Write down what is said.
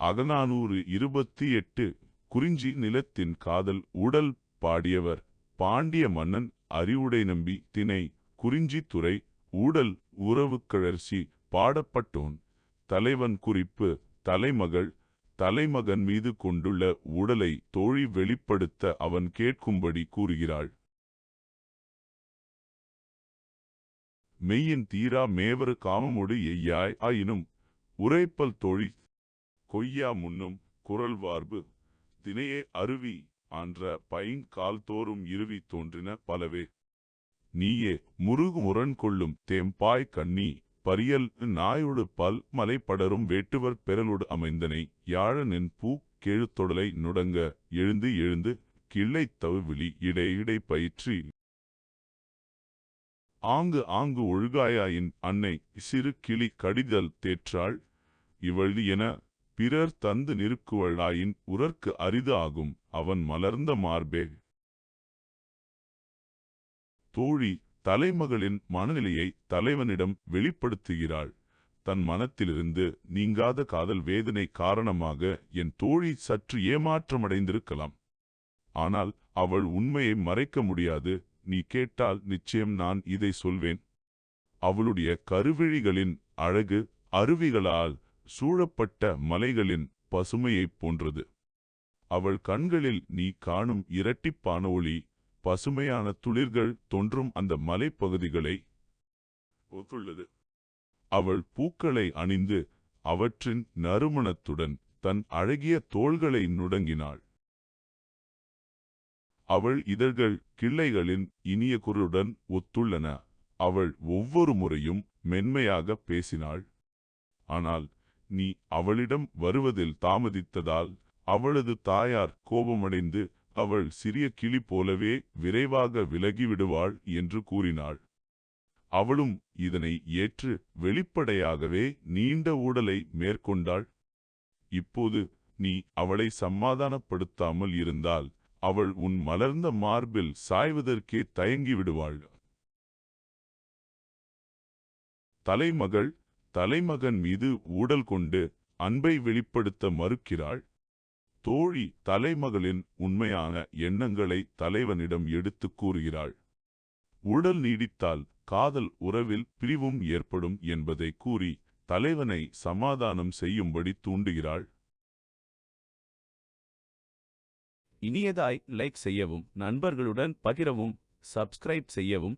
அகநானூறு இருபத்தி எட்டு குறிஞ்சி நிலத்தின் காதல் உடல் பாடியவர் பாண்டிய மன்னன் அறிவுடை நம்பி திணை குறிஞ்சித்துறை ஊடல் உறவுக்கழற்சி பாடப்பட்டோன் தலைவன் குறிப்பு தலைமகள் தலைமகன் மீது கொண்டுள்ள உடலை தோழி வெளிப்படுத்த அவன் கேட்கும்படி கூறுகிறாள். மெய்யின் தீரா மேவரு காமமொடு எய்யாய் ஆயினும் உரைப்பல் தோழி கொய்யா முன்னும் குரல் வார்பு தினையே அருவி ஆன்ற பைங் தோறும் இருவி தோன்றின பலவே. நீயே முருகு முரண் கொள்ளும் தேம்பாய் கண்ணி பரியல் நாயொடு பல் மலை படரும் வேட்டுவர் பெறலோடு அமைந்தனை யாழனின் பூ கெழுத்தொடலை நுடங்க எழுந்து எழுந்து கிள்ளை தவுவிழி இடை இடை பயிற்றி. ஆங்கு ஆங்கு ஒழுகாயாயின் அன்னை சிறு கிளி கடிதல் தேற்றாள் இவள் என பிறர் தந்து நிறுக்குவழாயின் உரற்கு அரிது ஆகும். அவன் மலர்ந்த மார்பே. தோழி தலைமகளின் மனநிலையை தலைவனிடம் வெளிப்படுத்துகிறாள். தன் மனத்திலிருந்து நீங்காத காதல் வேதனை காரணமாக என் தோழி சற்று ஏமாற்றமடைந்திருக்கலாம். ஆனால் அவள் உண்மையை மறைக்க முடியாது. நீ கேட்டால் நிச்சயம் நான் இதை சொல்வேன். அவளுடைய கருவிழிகளின் அழகு அருவிகளால் சூழப்பட்ட மலைகளின் பசுமையைப் போன்றது. அவள் கண்களில் நீ காணும் இரட்டிப்பான ஒளி பசுமையான துளிர்கள் தோன்றும் அந்த மலைப்பகுதிகளை ஒத்துள்ளது அவள் பூக்களை அணிந்து அவற்றின் நறுமணத்துடன் தன் அழகிய தோள்களை நுடங்கினாள். அவள் இதழ்கள் கிள்ளைகளின் இனிய குரலுடன் ஒத்துள்ளன. அவள் ஒவ்வொரு முறையும் மென்மையாக பேசினாள். ஆனால் நீ அவளிடம் வருவதில் தாமதித்ததால் அவளது தாயார் கோபமடைந்து அவள் சிறிய கிளி போலவே விரைவாக விலகிவிடுவாள் என்று கூறினாள். அவளும் இதனை ஏற்று வெளிப்படையாகவே நீண்ட ஊடலை மேற்கொண்டாள். இப்போது நீ அவளை சமாதானப்படுத்தாமல் இருந்தால் அவள் உன் மலர்ந்த மார்பில் சாய்வதற்கே தயங்கி விடுவாள் தலைமகள் தலைமகன் மீது ஊடல் கொண்டு அன்பை வெளிப்படுத்த மறுக்கிறாள். தோழி தலைமகளின் உண்மையான எண்ணங்களை தலைவனிடம் எடுத்துக் கூறுகிறாள். உடல் நீடித்தால் காதல் உறவில் பிரிவும் ஏற்படும் என்பதை கூறி தலைவனை சமாதானம் செய்யும்படி தூண்டுகிறாள். இனியதாய் லைக் செய்யவும் நண்பர்களுடன் பகிரவும் சப்ஸ்கிரைப் செய்யவும்